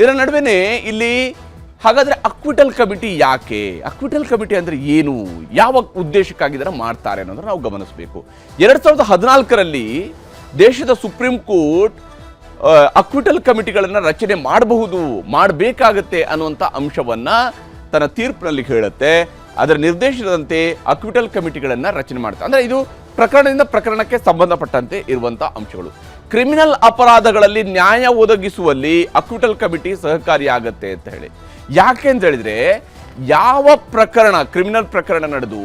ಇದರ ನಡುವೆ ಇಲ್ಲಿ ಹಾಗಾದರೆ ಅಕ್ವಿಟಲ್ ಕಮಿಟಿ ಯಾಕೆ? ಅಕ್ವಿಟಲ್ ಕಮಿಟಿ ಅಂದ್ರೆ ಏನು? ಯಾವ ಉದ್ದೇಶಕ್ಕಾಗಿ ಮಾಡ್ತಾರೆ ಅನ್ನೋದನ್ನ ನಾವು ಗಮನಿಸಬೇಕು. ಎರಡು ಸಾವಿರದ ಹದಿನಾಲ್ಕರಲ್ಲಿ ದೇಶದ ಸುಪ್ರೀಂ ಕೋರ್ಟ್ ಅಕ್ವಿಟಲ್ ಕಮಿಟಿಗಳನ್ನು ರಚನೆ ಮಾಡಬಹುದು, ಮಾಡಬೇಕಾಗತ್ತೆ ಅನ್ನುವಂಥ ಅಂಶವನ್ನು ತನ್ನ ತೀರ್ಪಿನಲ್ಲಿ ಹೇಳುತ್ತೆ. ಅದರ ನಿರ್ದೇಶನದಂತೆ ಅಕ್ವಿಟಲ್ ಕಮಿಟಿಗಳನ್ನು ರಚನೆ ಮಾಡುತ್ತೆ ಅಂದರೆ ಇದು ಪ್ರಕರಣದಿಂದ ಪ್ರಕರಣಕ್ಕೆ ಸಂಬಂಧಪಟ್ಟಂತೆ ಇರುವಂಥ ಅಂಶಗಳು. ಕ್ರಿಮಿನಲ್ ಅಪರಾಧಗಳಲ್ಲಿ ನ್ಯಾಯ ಒದಗಿಸುವಲ್ಲಿ ಅಕ್ವಿಟಲ್ ಕಮಿಟಿ ಸಹಕಾರಿಯಾಗತ್ತೆ ಅಂತ ಹೇಳಿ. ಯಾಕೆ ಅಂತ ಹೇಳಿದ್ರೆ, ಯಾವ ಪ್ರಕರಣ, ಕ್ರಿಮಿನಲ್ ಪ್ರಕರಣ ನಡೆದು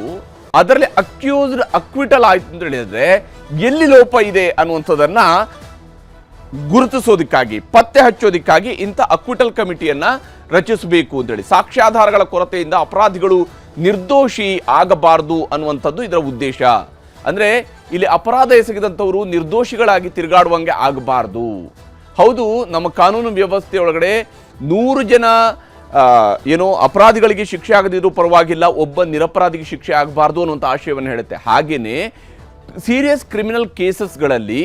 ಅದರಲ್ಲಿ ಅಕ್ಯೂಸ್ಡ್, ಅಕ್ವಿಟಲ್ ಆಯ್ತು ಅಂತ ಹೇಳಿದ್ರೆ ಎಲ್ಲಿ ಲೋಪ ಇದೆ ಅನ್ನುವಂಥದ್ದನ್ನ ಗುರುತಿಸೋದಕ್ಕಾಗಿ, ಪತ್ತೆ ಹಚ್ಚೋದಕ್ಕಾಗಿ ಇಂಥ ಅಕ್ವಿಟಲ್ ಕಮಿಟಿಯನ್ನ ರಚಿಸಬೇಕು ಅಂತೇಳಿ ಸಾಕ್ಷ್ಯಾಧಾರಗಳ ಕೊರತೆಯಿಂದ ಅಪರಾಧಿಗಳು ನಿರ್ದೋಷಿ ಆಗಬಾರದು ಅನ್ನುವಂಥದ್ದು ಇದರ ಉದ್ದೇಶ. ಅಂದ್ರೆ ಇಲ್ಲಿ ಅಪರಾಧ ಎಸಗಿದಂಥವರು ನಿರ್ದೋಷಿಗಳಾಗಿ ತಿರುಗಾಡುವಂಗೆ ಆಗಬಾರ್ದು. ಹೌದು, ನಮ್ಮ ಕಾನೂನು ವ್ಯವಸ್ಥೆಯೊಳಗಡೆ ನೂರು ಜನ ಏನೋ ಅಪರಾಧಿಗಳಿಗೆ ಶಿಕ್ಷೆ ಆಗದಿದ್ರೂ ಪರವಾಗಿಲ್ಲ, ಒಬ್ಬ ನಿರಪರಾಧಿಗೆ ಶಿಕ್ಷೆ ಆಗಬಾರ್ದು ಅನ್ನುವಂಥ ಆಶಯವನ್ನು ಹೇಳುತ್ತೆ. ಹಾಗೆಯೇ ಸೀರಿಯಸ್ ಕ್ರಿಮಿನಲ್ ಕೇಸಸ್ಗಳಲ್ಲಿ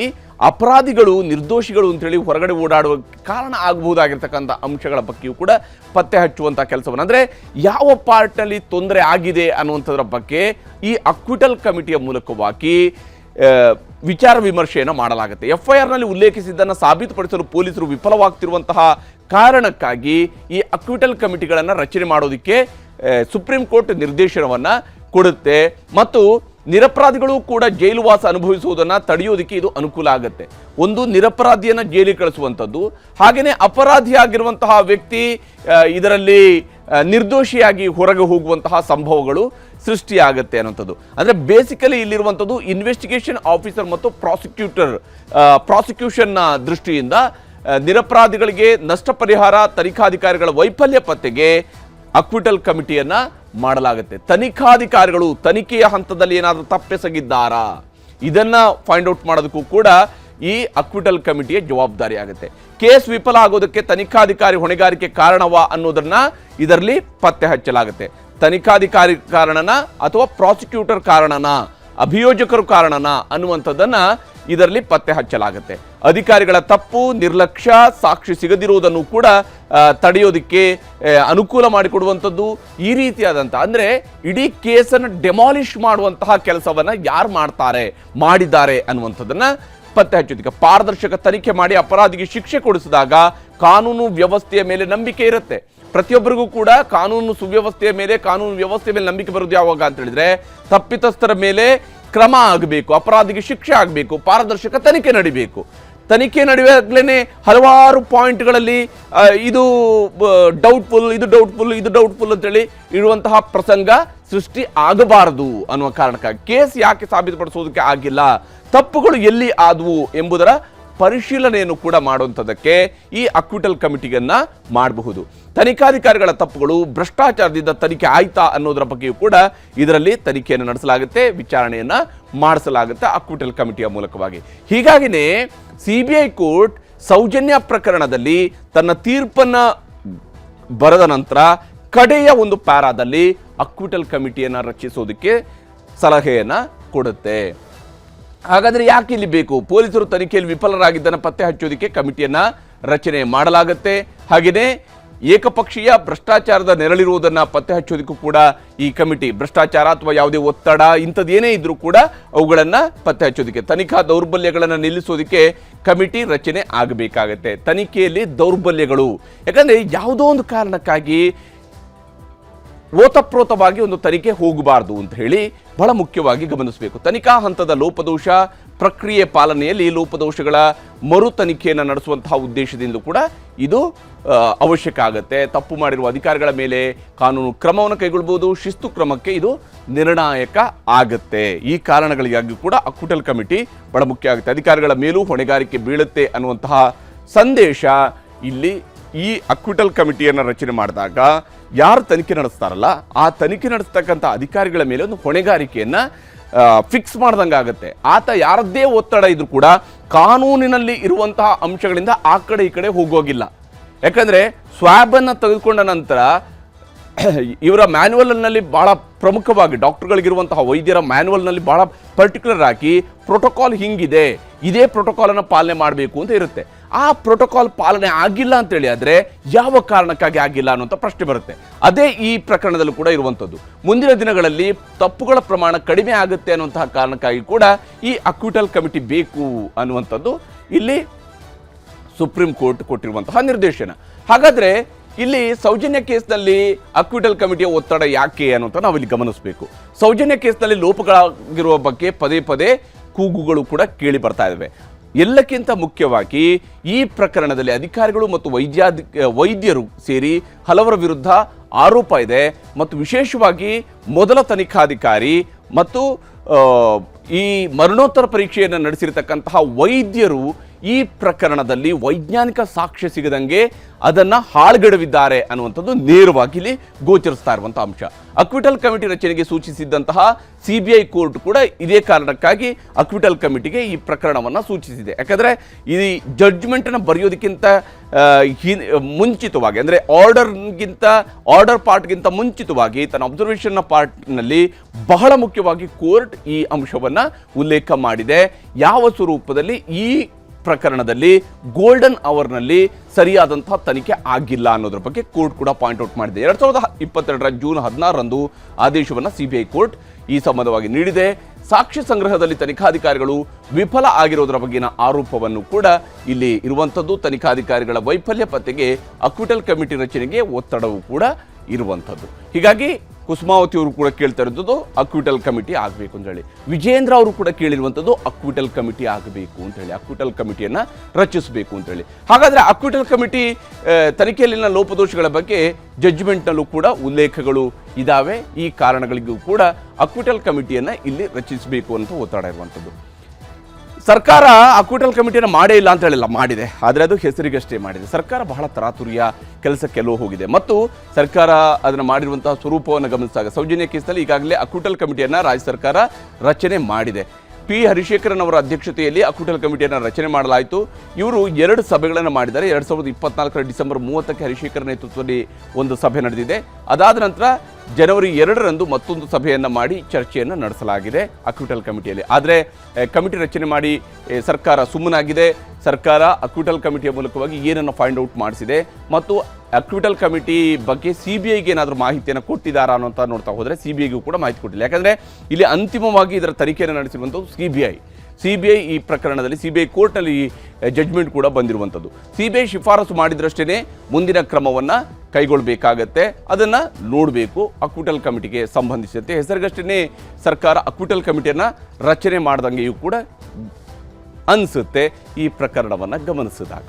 ಅಪರಾಧಿಗಳು, ನಿರ್ದೋಷಿಗಳು ಅಂತೇಳಿ ಹೊರಗಡೆ ಓಡಾಡುವ ಕಾರಣ ಆಗಬಹುದಾಗಿರ್ತಕ್ಕಂಥ ಅಂಶಗಳ ಬಗ್ಗೆಯೂ ಕೂಡ ಪತ್ತೆ ಹಚ್ಚುವಂಥ ಕೆಲಸವನ್ನು. ಅಂದರೆ ಯಾವ ಪಾರ್ಟ್ನಲ್ಲಿ ತೊಂದರೆ ಆಗಿದೆ ಅನ್ನುವಂಥದ್ರ ಬಗ್ಗೆ ಈ ಅಕ್ವಿಟಲ್ ಕಮಿಟಿಯ ಮೂಲಕವಾಗಿ ವಿಚಾರ ವಿಮರ್ಶೆಯನ್ನು ಮಾಡಲಾಗುತ್ತೆ. ಎಫ್ ಐ ಆರ್ನಲ್ಲಿ ಉಲ್ಲೇಖಿಸಿದ್ದನ್ನು ಸಾಬೀತುಪಡಿಸಲು ಪೊಲೀಸರು ವಿಫಲವಾಗ್ತಿರುವಂತಹ ಕಾರಣಕ್ಕಾಗಿ ಈ ಅಕ್ವಿಟಲ್ ಕಮಿಟಿಗಳನ್ನು ರಚನೆ ಮಾಡೋದಕ್ಕೆ ಸುಪ್ರೀಂ ಕೋರ್ಟ್ ನಿರ್ದೇಶನವನ್ನು ಕೊಡುತ್ತೆ. ಮತ್ತು ನಿರಪರಾಧಿಗಳು ಕೂಡ ಜೈಲುವಾಸ ಅನುಭವಿಸುವುದನ್ನು ತಡೆಯೋದಕ್ಕೆ ಇದು ಅನುಕೂಲ ಆಗುತ್ತೆ. ಒಂದು ನಿರಪರಾಧಿಯನ್ನ ಜೈಲಿಗೆ ಕಳಿಸುವಂಥದ್ದು ಹಾಗೆಯೇ ಅಪರಾಧಿಯಾಗಿರುವಂತಹ ವ್ಯಕ್ತಿ ಇದರಲ್ಲಿ ನಿರ್ದೋಷಿಯಾಗಿ ಹೊರಗೆ ಹೋಗುವಂತಹ ಸಂಭವಗಳು ಸೃಷ್ಟಿಯಾಗುತ್ತೆ ಅನ್ನೋಂಥದ್ದು ಅಂದರೆ ಬೇಸಿಕಲಿ ಇಲ್ಲಿರುವಂಥದ್ದು ಇನ್ವೆಸ್ಟಿಗೇಷನ್ ಆಫೀಸರ್ ಮತ್ತು ಪ್ರಾಸಿಕ್ಯೂಟರ್ ಪ್ರಾಸಿಕ್ಯೂಷನ್ನ ದೃಷ್ಟಿಯಿಂದ ನಿರಪರಾಧಿಗಳಿಗೆ ನಷ್ಟ ಪರಿಹಾರ ತನಿಖಾಧಿಕಾರಿಗಳ ವೈಫಲ್ಯ ಪತ್ತೆಗೆ ಅಕ್ವಿಟಲ್ ಕಮಿಟಿಯನ್ನ ಮಾಡಲಾಗುತ್ತೆ. ತನಿಖಾಧಿಕಾರಿಗಳು ತನಿಖೆಯ ಹಂತದಲ್ಲಿ ಏನಾದರೂ ತಪ್ಪೆಸಗಿದ್ದಾರಾ? ಇದನ್ನ ಫೈಂಡ್ ಔಟ್ ಮಾಡೋದಕ್ಕೂ ಕೂಡ ಈ ಅಕ್ವಿಟಲ್ ಕಮಿಟಿಯ ಜವಾಬ್ದಾರಿ ಆಗುತ್ತೆ ಕೇಸ್ ವಿಫಲ ಆಗೋದಕ್ಕೆ ತನಿಖಾಧಿಕಾರಿ ಹೊಣೆಗಾರಿಕೆ ಕಾರಣವಾ ಅನ್ನೋದನ್ನ ಇದರಲ್ಲಿ ಪತ್ತೆ ಹಚ್ಚಲಾಗುತ್ತೆ. ತನಿಖಾಧಿಕಾರಿ ಕಾರಣನ ಅಥವಾ ಪ್ರಾಸಿಕ್ಯೂಟರ್ ಕಾರಣನ, ಅಭಿಯೋಜಕರು ಕಾರಣನ ಅನ್ನುವಂಥದ್ದನ್ನ ಇದರಲ್ಲಿ ಪತ್ತೆ ಹಚ್ಚಲಾಗುತ್ತೆ. ಅಧಿಕಾರಿಗಳ ತಪ್ಪು, ನಿರ್ಲಕ್ಷ್ಯ, ಸಾಕ್ಷಿ ಸಿಗದಿರುವುದನ್ನು ಕೂಡ ತಡೆಯೋದಕ್ಕೆ ಅನುಕೂಲ ಮಾಡಿಕೊಡುವಂಥದ್ದು ಈ ರೀತಿಯಾದಂಥ, ಅಂದರೆ ಇಡೀ ಕೇಸನ್ನು ಡೆಮಾಲಿಷ್ ಮಾಡುವಂತಹ ಕೆಲಸವನ್ನು ಯಾರು ಮಾಡ್ತಾರೆ, ಮಾಡಿದ್ದಾರೆ ಅನ್ನುವಂಥದ್ದನ್ನು ಪತ್ತೆ ಹಚ್ಚೋದಕ್ಕೆ. ಪಾರದರ್ಶಕ ತನಿಖೆ ಮಾಡಿ ಅಪರಾಧಿಗೆ ಶಿಕ್ಷೆ ಕೊಡಿಸಿದಾಗ ಕಾನೂನು ವ್ಯವಸ್ಥೆಯ ಮೇಲೆ ನಂಬಿಕೆ ಇರುತ್ತೆ. ಪ್ರತಿಯೊಬ್ಬರಿಗೂ ಕೂಡ ಕಾನೂನು ಸುವ್ಯವಸ್ಥೆಯ ಮೇಲೆ, ಕಾನೂನು ವ್ಯವಸ್ಥೆ ಮೇಲೆ ನಂಬಿಕೆ ಬರೋದು ಯಾವಾಗ ಅಂತ ಹೇಳಿದ್ರೆ, ತಪ್ಪಿತಸ್ಥರ ಮೇಲೆ ಕ್ರಮ ಆಗಬೇಕು, ಅಪರಾಧಿಗೆ ಶಿಕ್ಷೆ ಆಗಬೇಕು, ಪಾರದರ್ಶಕ ತನಿಖೆ ನಡಿಬೇಕು. ತನಿಖೆ ನಡೆಯುವಾಗಲೇ ಹಲವಾರು ಪಾಯಿಂಟ್ಗಳಲ್ಲಿ ಇದು ಡೌಟ್ಫುಲ್ ಇದು ಡೌಟ್ಫುಲ್ ಇದು ಡೌಟ್ಫುಲ್ ಅಂತೇಳಿ ಇರುವಂತಹ ಪ್ರಸಂಗ ಸೃಷ್ಟಿ ಆಗಬಾರದು ಅನ್ನುವ ಕಾರಣಕ್ಕಾಗಿ. ಕೇಸ್ ಯಾಕೆ ಸಾಬೀತುಪಡಿಸೋದಕ್ಕೆ ಆಗಿಲ್ಲ? ತಪ್ಪುಗಳು ಎಲ್ಲಿ ಆದವು ಎಂಬುದರ ಪರಿಶೀಲನೆಯನ್ನು ಕೂಡ ಮಾಡುವಂಥದ್ದಕ್ಕೆ ಈ ಅಕ್ವಿಟಲ್ ಕಮಿಟಿಯನ್ನು ಮಾಡಬಹುದು. ತನಿಖಾಧಿಕಾರಿಗಳ ತಪ್ಪುಗಳು, ಭ್ರಷ್ಟಾಚಾರದಿಂದ ತನಿಖೆ ಆಯ್ತಾ ಅನ್ನೋದರ ಬಗ್ಗೆಯೂ ಕೂಡ ಇದರಲ್ಲಿ ತನಿಖೆಯನ್ನು ನಡೆಸಲಾಗುತ್ತೆ, ವಿಚಾರಣೆಯನ್ನು ಮಾಡಿಸಲಾಗುತ್ತೆ ಅಕ್ವಿಟಲ್ ಕಮಿಟಿಯ ಮೂಲಕವಾಗಿ. ಹೀಗಾಗಿನೇ C B I court Sowjanya ಪ್ರಕರಣದಲ್ಲಿ ತನ್ನ ತೀರ್ಪನ್ನ ಬರೆದ ನಂತರ ಕಡೆಯ ಒಂದು ಪ್ಯಾರಾದಲ್ಲಿ ಅಕ್ವಿಟಲ್ ಕಮಿಟಿಯನ್ನು ರಚಿಸೋದಕ್ಕೆ ಸಲಹೆಯನ್ನ ಕೊಡುತ್ತೆ. ಹಾಗಾದ್ರೆ ಯಾಕೆ ಇಲ್ಲಿ ಬೇಕು? ಪೊಲೀಸರು ತನಿಖೆಯಲ್ಲಿ ವಿಫಲರಾಗಿದ್ದನ್ನು ಪತ್ತೆ ಹಚ್ಚೋದಕ್ಕೆ ಕಮಿಟಿಯನ್ನು ರಚನೆ ಮಾಡಲಾಗುತ್ತೆ. ಹಾಗೆಯೇ ಏಕಪಕ್ಷೀಯ ಭ್ರಷ್ಟಾಚಾರದ ನೆರಳಿರುವುದನ್ನು ಪತ್ತೆ ಹಚ್ಚೋದಕ್ಕೂ ಕೂಡ ಈ ಕಮಿಟಿ ಭ್ರಷ್ಟಾಚಾರ ಅಥವಾ ಯಾವುದೇ ಒತ್ತಡ ಇಂಥದ್ದೇನೇ ಇದ್ರೂ ಕೂಡ ಅವುಗಳನ್ನು ಪತ್ತೆ ಹಚ್ಚೋದಕ್ಕೆ, ತನಿಖಾ ದೌರ್ಬಲ್ಯಗಳನ್ನು ನಿಲ್ಲಿಸೋದಕ್ಕೆ ಕಮಿಟಿ ರಚನೆ ಆಗಬೇಕಾಗತ್ತೆ. ತನಿಖೆಯಲ್ಲಿ ದೌರ್ಬಲ್ಯಗಳು. ಯಾಕಂದರೆ ಯಾವುದೋ ಒಂದು ಕಾರಣಕ್ಕಾಗಿ ಓತಪ್ರೋತವಾಗಿ ಒಂದು ತನಿಖೆ ಹೋಗಬಾರದು ಅಂತ ಹೇಳಿ ಬಹಳ ಮುಖ್ಯವಾಗಿ ಗಮನಿಸಬೇಕು. ತನಿಖಾ ಹಂತದ ಲೋಪದೋಷ, ಪ್ರಕ್ರಿಯೆ ಪಾಲನೆಯಲ್ಲಿ ಲೋಪದೋಷಗಳ ಮರು ತನಿಖೆಯನ್ನು ನಡೆಸುವಂತಹ ಉದ್ದೇಶದಿಂದ ಕೂಡ ಇದು ಅವಶ್ಯಕ ಆಗುತ್ತೆ. ತಪ್ಪು ಮಾಡಿರುವ ಅಧಿಕಾರಿಗಳ ಮೇಲೆ ಕಾನೂನು ಕ್ರಮವನ್ನು ಕೈಗೊಳ್ಬೋದು ಶಿಸ್ತು ಕ್ರಮಕ್ಕೆ ಇದು ನಿರ್ಣಾಯಕ ಆಗುತ್ತೆ. ಈ ಕಾರಣಗಳಿಗಾಗಿ ಕೂಡ ಅಕ್ಕುಟಲ್ ಕಮಿಟಿ ಬಹಳ ಮುಖ್ಯ ಆಗುತ್ತೆ. ಅಧಿಕಾರಿಗಳ ಮೇಲೂ ಹೊಣೆಗಾರಿಕೆ ಬೀಳುತ್ತೆ ಅನ್ನುವಂತಹ ಸಂದೇಶ ಇಲ್ಲಿ ಈ ಅಕ್ವಿಟಲ್ ಕಮಿಟಿಯನ್ನು ರಚನೆ ಮಾಡಿದಾಗ ಯಾರು ತನಿಖೆ ನಡೆಸ್ತಾರಲ್ಲ, ಆ ತನಿಖೆ ನಡೆಸ್ತಕ್ಕಂಥ ಅಧಿಕಾರಿಗಳ ಮೇಲೆ ಒಂದು ಹೊಣೆಗಾರಿಕೆಯನ್ನು ಫಿಕ್ಸ್ ಮಾಡ್ದಂಗೆ ಆಗುತ್ತೆ. ಆತ ಯಾರದ್ದೇ ಒತ್ತಡ ಇದ್ರೂ ಕೂಡ ಕಾನೂನಿನಲ್ಲಿ ಇರುವಂತಹ ಅಂಶಗಳಿಂದ ಆ ಕಡೆ ಈ ಕಡೆ ಹೋಗೋಗಿಲ್ಲ. ಯಾಕಂದರೆ ಸ್ವಾಬನ್ನು ತೆಗೆದುಕೊಂಡ ನಂತರ ಇವರ ಮ್ಯಾನ್ಯುವಲ್ನಲ್ಲಿ ಭಾಳ ಪ್ರಮುಖವಾಗಿ ಡಾಕ್ಟರ್ಗಳಿಗಿರುವಂತಹ ವೈದ್ಯರ ಮ್ಯಾನ್ಯುವಲ್ನಲ್ಲಿ ಭಾಳ ಪರ್ಟಿಕ್ಯುಲರ್ ಆಗಿ ಪ್ರೋಟೋಕಾಲ್ ಹಿಂಗಿದೆ, ಇದೇ ಪ್ರೋಟೋಕಾಲನ್ನು ಪಾಲನೆ ಮಾಡಬೇಕು ಅಂತ ಇರುತ್ತೆ. ಆ ಪ್ರೋಟೋಕಾಲ್ ಪಾಲನೆ ಆಗಿಲ್ಲ ಅಂತೇಳಿ ಆದರೆ ಯಾವ ಕಾರಣಕ್ಕಾಗಿ ಆಗಿಲ್ಲ ಅನ್ನುವಂಥ ಪ್ರಶ್ನೆ ಬರುತ್ತೆ. ಅದೇ ಈ ಪ್ರಕರಣದಲ್ಲೂ ಕೂಡ ಇರುವಂಥದ್ದು. ಮುಂದಿನ ದಿನಗಳಲ್ಲಿ ತಪ್ಪುಗಳ ಪ್ರಮಾಣ ಕಡಿಮೆ ಆಗುತ್ತೆ ಅನ್ನುವಂತಹ ಕಾರಣಕ್ಕಾಗಿ ಕೂಡ ಈ ಅಕ್ವಿಟಲ್ ಕಮಿಟಿ ಬೇಕು ಅನ್ನುವಂಥದ್ದು ಇಲ್ಲಿ ಸುಪ್ರೀಂ ಕೋರ್ಟ್ ಕೊಟ್ಟಿರುವಂತಹ ನಿರ್ದೇಶನ. ಹಾಗಾದ್ರೆ ಇಲ್ಲಿ ಸೌಜನ್ಯ ಕೇಸ್ನಲ್ಲಿ ಅಕ್ವಿಟಲ್ ಕಮಿಟಿಯ ಒತ್ತಡ ಯಾಕೆ ಅನ್ನುವಂಥ ನಾವಿಲ್ಲಿ ಗಮನಿಸಬೇಕು. ಸೌಜನ್ಯ ಕೇಸ್ನಲ್ಲಿ ಲೋಪಗಳಾಗಿರುವ ಬಗ್ಗೆ ಪದೇ ಪದೇ ಕೂಗುಗಳು ಕೂಡ ಕೇಳಿ ಬರ್ತಾ ಇದ್ದಾವೆ ಎಲ್ಲಕ್ಕಿಂತ ಮುಖ್ಯವಾಗಿ ಈ ಪ್ರಕರಣದಲ್ಲಿ ಅಧಿಕಾರಿಗಳು ಮತ್ತು ವೈದ್ಯಾಧಿ, ವೈದ್ಯರು ಸೇರಿ ಹಲವರ ವಿರುದ್ಧ ಆರೋಪ ಇದೆ. ಮತ್ತು ವಿಶೇಷವಾಗಿ ಮೊದಲ ತನಿಖಾಧಿಕಾರಿ ಮತ್ತು ಈ ಮರಣೋತ್ತರ ಪರೀಕ್ಷೆಯನ್ನು ನಡೆಸಿರ್ತಕ್ಕಂತಹ ವೈದ್ಯರು ಈ ಪ್ರಕರಣದಲ್ಲಿ ವೈಜ್ಞಾನಿಕ ಸಾಕ್ಷ್ಯ ಸಿಗದಂಗೆ ಅದನ್ನ ಹಾಳ್ಗೆಡವಿದ್ದಾರೆ ಅನ್ನುವಂಥದ್ದು ನೇರವಾಗಿ ಇಲ್ಲಿ ಗೋಚರಿಸ್ತಾ ಇರುವಂತಹ ಅಂಶ. ಅಕ್ವಿಟಲ್ ಕಮಿಟಿ ರಚನೆಗೆ ಸೂಚಿಸಿದ್ದಂತಹ ಸಿಬಿಐ ಕೋರ್ಟ್ ಕೂಡ ಇದೇ ಕಾರಣಕ್ಕಾಗಿ ಅಕ್ವಿಟಲ್ ಕಮಿಟಿಗೆ ಈ ಪ್ರಕರಣವನ್ನು ಸೂಚಿಸಿದೆ. ಯಾಕಂದ್ರೆ ಈ ಜಡ್ಜ್ಮೆಂಟ್ ಅನ್ನು ಬರೆಯೋದಕ್ಕಿಂತ ಮುಂಚಿತವಾಗಿ, ಅಂದ್ರೆ ಆರ್ಡರ್ಗಿಂತ ಆರ್ಡರ್ ಪಾರ್ಟ್ಗಿಂತ ಮುಂಚಿತವಾಗಿ ತನ್ನ ಅಬ್ಸರ್ವೇಷನ್ನ ಪಾರ್ಟ್ನಲ್ಲಿ ಬಹಳ ಮುಖ್ಯವಾಗಿ ಕೋರ್ಟ್ ಈ ಅಂಶವನ್ನ ಉಲ್ಲೇಖ ಮಾಡಿದೆ. ಯಾವ ಸ್ವರೂಪದಲ್ಲಿ ಈ ಪ್ರಕರಣದಲ್ಲಿ ಗೋಲ್ಡನ್ ಅವರ್ನಲ್ಲಿ ಸರಿಯಾದಂತಹ ತನಿಖೆ ಆಗಿಲ್ಲ ಅನ್ನೋದ್ರ ಬಗ್ಗೆ ಕೋರ್ಟ್ ಕೂಡ ಪಾಯಿಂಟ್ ಔಟ್ ಮಾಡಿದೆ. ಎರಡ್ ಸಾವಿರದ ಇಪ್ಪತ್ತೆರಡರ ಜೂನ್ ಹದಿನಾರರಂದು ಆದೇಶವನ್ನು ಸಿಬಿಐ ಕೋರ್ಟ್ ಈ ಸಂಬಂಧವಾಗಿ ನೀಡಿದೆ. ಸಾಕ್ಷಿ ಸಂಗ್ರಹದಲ್ಲಿ ತನಿಖಾಧಿಕಾರಿಗಳು ವಿಫಲ ಆಗಿರೋದರ ಬಗ್ಗಿನ ಆರೋಪವನ್ನು ಕೂಡ ಇಲ್ಲಿ ಇರುವಂಥದ್ದು. ತನಿಖಾಧಿಕಾರಿಗಳ ವೈಫಲ್ಯ ಪತ್ತೆಗೆ ಅಕ್ವಿಟಲ್ ಕಮಿಟಿ ರಚನೆಗೆ ಒತ್ತಡವು ಕೂಡ ಇರುವಂಥದ್ದು. ಹೀಗಾಗಿ ಕುಸುಮಾವತಿ ಅವರು ಕೂಡ ಕೇಳ್ತಾ ಇರೋದು ಅಕ್ವಿಟಲ್ ಕಮಿಟಿ ಆಗಬೇಕು ಅಂತ ಹೇಳಿ. ವಿಜೇಂದ್ರ ಅವರು ಕೂಡ ಕೇಳಿರುವಂಥದ್ದು ಅಕ್ವಿಟಲ್ ಕಮಿಟಿ ಆಗಬೇಕು ಅಂತ ಹೇಳಿ ಅಕ್ವಿಟಲ್ ಕಮಿಟಿಯನ್ನು ರಚಿಸಬೇಕು ಅಂತ ಹೇಳಿ. ಹಾಗಾದ್ರೆ ಅಕ್ವಿಟಲ್ ಕಮಿಟಿ ತನಿಖೆಯಲ್ಲಿನ ಲೋಪದೋಷಗಳ ಬಗ್ಗೆ ಜಡ್ಜ್ಮೆಂಟ್ನಲ್ಲೂ ಕೂಡ ಉಲ್ಲೇಖಗಳು ಇದ್ದಾವೆ ಈ ಕಾರಣಗಳಿಗೂ ಕೂಡ ಅಕ್ವಿಟಲ್ ಕಮಿಟಿಯನ್ನು ಇಲ್ಲಿ ರಚಿಸಬೇಕು ಅಂತ ಒತ್ತಡ ಇರುವಂಥದ್ದು. ಸರ್ಕಾರ ಅಕ್ವಿಟಲ್ ಕಮಿಟಿಯನ್ನು ಮಾಡೇ ಇಲ್ಲ ಅಂತ ಹೇಳಿಲ್ಲ, ಮಾಡಿದೆ. ಆದರೆ ಅದು ಹೆಸರಿಗಷ್ಟೇ ಮಾಡಿದೆ. ಸರ್ಕಾರ ಬಹಳ ತರಾತುರಿಯ ಕೆಲಸಕ್ಕೆಲ್ಲೋ ಹೋಗಿದೆ. ಮತ್ತು ಸರ್ಕಾರ ಅದನ್ನು ಮಾಡಿರುವಂತಹ ಸ್ವರೂಪವನ್ನು ಗಮನಿಸಿದಾಗ, ಸೌಜನ್ಯ ಕೇಸಲ್ಲಿ ಈಗಾಗಲೇ ಅಕ್ವಿಟಲ್ ಕಮಿಟಿಯನ್ನು ರಾಜ್ಯ ಸರ್ಕಾರ ರಚನೆ ಮಾಡಿದೆ. ಪಿ ಹರಿಶೇಖರನ್ ಅವರ ಅಧ್ಯಕ್ಷತೆಯಲ್ಲಿ ಅಕ್ವಿಟಲ್ ಕಮಿಟಿಯನ್ನು ರಚನೆ ಮಾಡಲಾಯಿತು. ಇವರು ಎರಡು ಸಭೆಗಳನ್ನು ಮಾಡಿದ್ದಾರೆ. ಎರಡು ಸಾವಿರದ ಇಪ್ಪತ್ನಾಲ್ಕರ ಡಿಸೆಂಬರ್ ಮೂವತ್ತಕ್ಕೆ ಹರಿಶೇಖರ್ ನೇತೃತ್ವದಲ್ಲಿ ಒಂದು ಸಭೆ ನಡೆದಿದೆ. ಅದಾದ ನಂತರ ಜನವರಿ ಎರಡರಂದು ಮತ್ತೊಂದು ಸಭೆಯನ್ನು ಮಾಡಿ ಚರ್ಚೆಯನ್ನು ನಡೆಸಲಾಗಿದೆ ಅಕ್ವಿಟಲ್ ಕಮಿಟಿಯಲ್ಲಿ. ಆದರೆ ಕಮಿಟಿ ರಚನೆ ಮಾಡಿ ಸರ್ಕಾರ ಸುಮ್ಮನಾಗಿದೆ. ಸರ್ಕಾರ ಅಕ್ವಿಟಲ್ ಕಮಿಟಿಯ ಮೂಲಕವಾಗಿ ಏನನ್ನು ಫೈಂಡ್ ಔಟ್ ಮಾಡಿಸಿದೆ. ಮತ್ತು ಅಕ್ವಿಟಲ್ ಕಮಿಟಿ ಬಗ್ಗೆ ಸಿ ಬಿ ಐಗೆ ಏನಾದರೂ ಮಾಹಿತಿಯನ್ನು ಕೊಟ್ಟಿದ್ದಾರಾ ಅನ್ನೋಂಥ ನೋಡ್ತಾ ಹೋದರೆ ಸಿ ಬಿ ಐಗೂ ಕೂಡ ಮಾಹಿತಿ ಕೊಟ್ಟಿಲ್ಲ. ಯಾಕಂದರೆ ಇಲ್ಲಿ ಅಂತಿಮವಾಗಿ ಇದರ ತನಿಖೆಯನ್ನು ನಡೆಸಿರುವಂಥದ್ದು C B I C B I ಈ ಪ್ರಕರಣದಲ್ಲಿ ಸಿ ಬಿ ಐ ಕೋರ್ಟ್ನಲ್ಲಿ ಜಡ್ಜ್ಮೆಂಟ್ ಕೂಡ ಬಂದಿರುವಂಥದ್ದು ಸಿ ಬಿ ಐ ಶಿಫಾರಸು ಮಾಡಿದ್ರಷ್ಟೇ ಮುಂದಿನ ಕ್ರಮವನ್ನು ಕೈಗೊಳ್ಳಬೇಕಾಗತ್ತೆ ಅದನ್ನು ನೋಡಬೇಕು. ಅಕ್ವಿಟಲ್ ಕಮಿಟಿಗೆ ಸಂಬಂಧಿಸಿದಂತೆ ಹೆಸರಿಗಷ್ಟೇ ಸರ್ಕಾರ ಅಕ್ವಿಟಲ್ ಕಮಿಟಿಯನ್ನು ರಚನೆ ಮಾಡ್ದಂಗೆಯೂ ಕೂಡ ಅನಿಸುತ್ತೆ ಈ ಪ್ರಕರಣವನ್ನು ಗಮನಿಸಿದಾಗ.